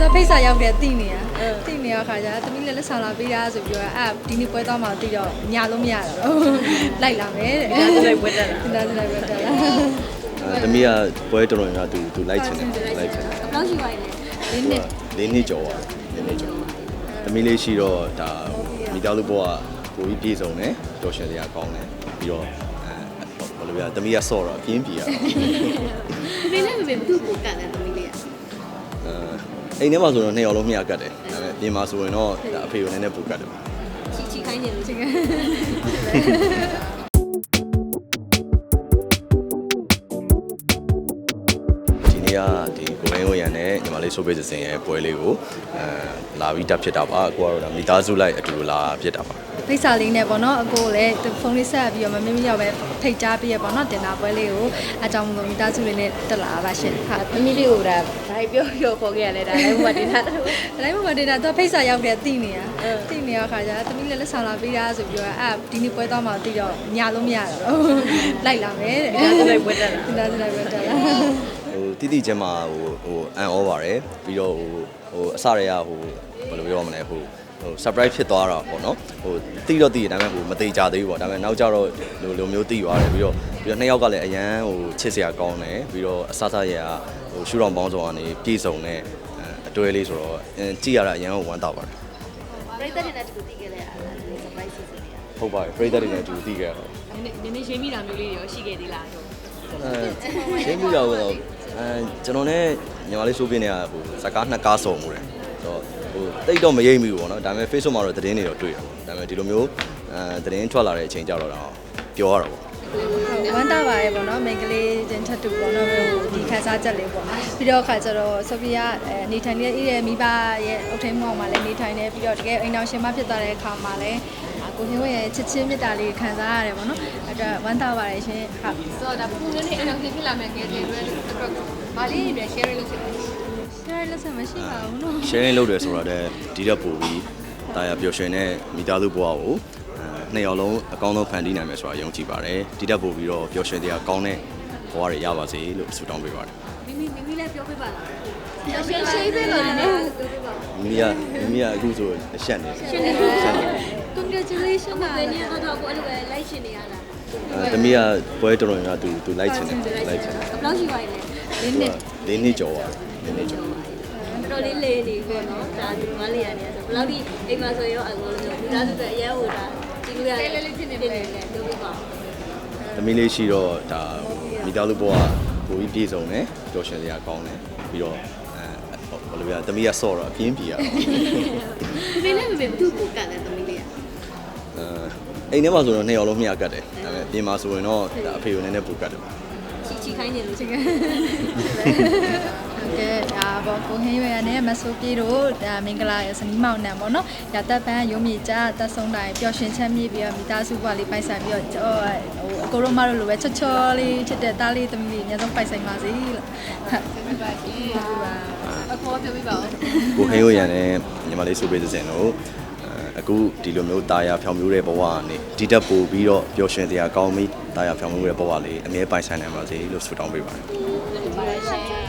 တော့ဖိတ်စာရောက်တယ်တိနေရတိနေရခါကျသမီးလည်းလက်ဆောင်လာပေးတာဆိုပြီးတော့အဲ့ဒီနေ့ပွဲသွားမှတိတော့ညာလို့မရတော့လိုက်လာမယ်တဲ့ဒါဆိုလိုက်ဝတ်တက်လာဒါဆိုလိုက်ပွဲတက်လာအဲသမီးကပွဲတော်တော်များများသူသူလိုက်ချင်တယ်လိုက်ချင်တယ်ဘယ်လောက်ရှိပါလဲဒီနေ့လေးနှစ်ကျော်ပါလေးနှစ်ကျော်သမီးလေးရှိတော့ဒါမိသားစုဘဝကိုကြီးပြေဆုံးတယ်တော်ရှင်တရားကောင်းတယ်ပြီးတော့အဲဘာလို့လဲသမီးကဆော့တော့အပြင်းပြေရတော့ဒီနေ့လည်းမပဲဘူးကိုကန်တယ်သမီးလေးอ่ะ အဲအိမ်ထဲမှာဆိုတော့နှစ်ယောက်လုံးမျှကတ်တယ်ဒါပေမဲ့ပြင်မှာဆိုရင်တော့ဒါအဖေကိုနည်းနည်းပူကတ်တယ်ချီချီခိုင်းနေလို့ချင်ကဒီနေ့ကဒီကိုရင်းကိုရန်နဲ့ညီမလေးဆိုပေးစင်ရဲ့ပွဲလေးကိုအဲလာပြီးတက်ဖြစ်တာပါအကိုကတော့ဒါမိသားစုလိုက်အတူလာဖြစ်တာပါ ဖိတ်စာလေးနဲ့ပေါ့နော်အကိုလည်းဖုန်းလေးဆက်ပြီးတော့မမမရောက်ပဲဖိတ်ကြားပြီးရပေါ့နော်တင်တာပွဲလေးကိုအကြောင်းမလို့မိသားစုလေးနဲ့တက်လာပါရှင်ဟာသမီးလေးကိုဒါဒါပြောပြောခေါ်ခဲ့ရလဲဒါလည်းဘုရားတင်တာတော့တိုင်းမှာဒေတာတော့ဖိတ်စာရောက်တယ်တိနေရတိနေရခါကျသမီးလည်းလက်ဆောင်လာပေးတာဆိုပြီးတော့အဲ့ဒီနေ့ပွဲသွားမှတိတော့ညာလို့မရတော့လိုက်လာမယ်တဲ့ဒါဆိုလိုက်ဝတ်တက်လာဒါဆိုလိုက်ပွဲတက်လာဟိုတိတိကျမဟိုဟိုအန်ဩပါတယ်ပြီးတော့ဟိုဟိုအစတွေကဟိုဘယ်လိုပြောရမလဲဟို ဟို surprise ဖြစ်သွားတာပေါ့နော်ဟိုတိတော့တိတယ်ဒါပေမဲ့ဟိုမသေးကြသေးဘူးပေါ့ဒါပေမဲ့နောက်ကျတော့လိုလိုမျိုးတိသွားတယ်ပြီးတော့ပြီးတော့နှစ်ယောက်ကလည်းအရန်ဟိုချစ်စရာကောင်းတယ်ပြီးတော့အစစရဟိုရှူတော်ပေါင်းစုံကနေပြေဆုံးတဲ့အတွဲလေးဆိုတော့ကြည့်ရတာအရန်ကိုဝမ်းသာပါတယ်ပြိတ္တတွေနဲ့တူတည်ခဲ့လဲအဲ့ဒါ surprise စီစဉ်နေတာဟုတ်ပါတယ်ပရိသတ်တွေနဲ့အတူတည်ခဲ့တော့နည်းနည်းရှင်းမိတာမျိုးလေးတွေရောရှိခဲ့သေးလားတော့အဲရှင်းပြတော့တော့အဲကျွန်တော်နဲ့ညီမလေးဆိုပြနေတာဟိုဇကားနှစ်ကားစုံမှုတယ်ဆိုတော့ ဟိုတိတ်တော့မရိပ်မိဘူးပေါ့နော်ဒါပေမဲ့ Facebook မှာတော့သတင်းတွေတော့တွေ့တယ်ပေါ့ဒါပေမဲ့ဒီလိုမျိုးအဲသတင်းထွက်လာတဲ့အချိန်ကြတော့တော့ပြောရတာပေါ့ဝမ်းသာပါရဲ့ပေါ့နော်မိန်းကလေးချင်းထပ်တူပေါ့နော်ဒီခန်းစားချက်လေးပေါ့ပြီးတော့ခါကျတော့ဆိုဖီယာနေထိုင်နေတဲ့အေးရဲ့မိဘရဲ့အုတ်ထိန်မောင်မှာလည်းနေထိုင်နေပြီးတော့တကယ်အိမ်တော်ရှင်မဖြစ်သွားတဲ့အခါမှာလည်းကိုဟင်းဝရဲ့ချစ်ချင်းမြတ်တာလေးခံစားရတယ်ပေါ့နော်အဲ့တော့ဝမ်းသာပါတယ်ရှင်ဟုတ်ဆိုတော့ဒါပုံစံနဲ့အဲ့တော့ဖြစ်လာမယ်ကဲတဲ့အတွက်အတွက်ဘာလေးတွေ share လုပ်ချင် တယ် share လက်ဆက်မရှိပါဘူးနော် sharing လုပ်တယ်ဆိုတာတဲ့ဒီတော့ပို့ပြီးတာယာပျော်ရွှင်တဲ့မိသားစုဘဝကိုအဲနှစ်ယောက်လုံးအကောင်းဆုံးဖန်တီးနိုင်မယ်ဆိုတာယုံကြည်ပါတယ်ဒီတော့ပို့ပြီးတော့ပျော်ရွှင်တရားကောင်းတဲ့ဘဝတွေရပါစေလို့ဆုတောင်းပေးပါတယ်မိမိမိမိလည်းပြောပြပါလား share share ပေးလို့လည်းပြောပြပါမိမိကမိမိကအခုဆိုအရှက်နေတယ်ရှင်းနေရှက်နေ congratulation ပါဘယ်နည်းတော့ကိုအဲ့လိုပဲ like ရှင်နေရတာအဲသမီးကပွဲတော်တော်များများသူသူလိုက်ချင်တယ်လိုက်ချင်တယ်ဘယ်လောက်ရှိပါလဲဒီနေ့လေးနှစ်ကျော်ပါလေးနှစ်ကျော်တော် တော်လေးလေးနေပေါ့နော်ဒါဒီမလေးရတယ်ဆိုဘယ်လောက်ဒီအိမ်မှာဆိုရောအကောလို့ဒီသားစုပဲအရင်ဟိုဒါဒီလိုရလေးလေးဖြစ်နေတယ်ပြောပြပါသမီးလေးရှိတော့ဒါမိသားစုဘဝကိုကြီးပြေဆုံးတယ်တော်ရှင်စရာကောင်းတယ်ပြီးတော့အဲဘာလို့လဲသမီးကဆော့တော့အပြင်းပြေရတော့ဒီနေ့လည်းမပဲဘူးကိုကန်တယ်သမီးလေးอ่ะအဲအိမ်ထဲမှာဆိုတော့နှစ်ယောက်လုံးမျှကတ်တယ်ဒါပေမဲ့ပြင်မှာဆိုရင်တော့ဒါအဖေကိုနည်းနည်းပူကတ်တယ် ချီချီခိုင်းနေလို့ချင်ကကဲဒါပေါ့ကိုဟင်းရွယ်နဲ့မဆိုးပြေတို့ဒါမင်္ဂလာရဲ့စနီးမောင်နှံပေါ့နော်ရသက်ပန်းရုံးမြေကြတက်ဆုံးတိုင်းပျော်ရွှင်ချမ်းမြေ့ပြီးတော့မိသားစုဘဝလေးပိုက်ဆိုင်ပြီးတော့ဟိုအကိုတို့မတို့လိုပဲချောချောလေးချစ်တဲ့သားလေးသမီးလေးအများဆုံးပိုက်ဆိုင်ပါစေလို့ဟုတ်ပါပြီပါအခေါ်ပြောပြပါဦးကိုဟင်းရိုးရန်နဲ့ညီမလေးဆိုပေးစင်တို့ အခုဒီလိုမျိုးတာယာဖြောင်မျိုးတဲ့ဘဝကနေဒီတက်ပို့ပြီးတော့ပျော်ရွှင်စရာကောင်းပြီးတာယာဖြောင်မျိုးတဲ့ဘဝလေးအမြဲပိုင်ဆိုင်နိုင်ပါစေလို့ဆုတောင်းပေးပါတယ်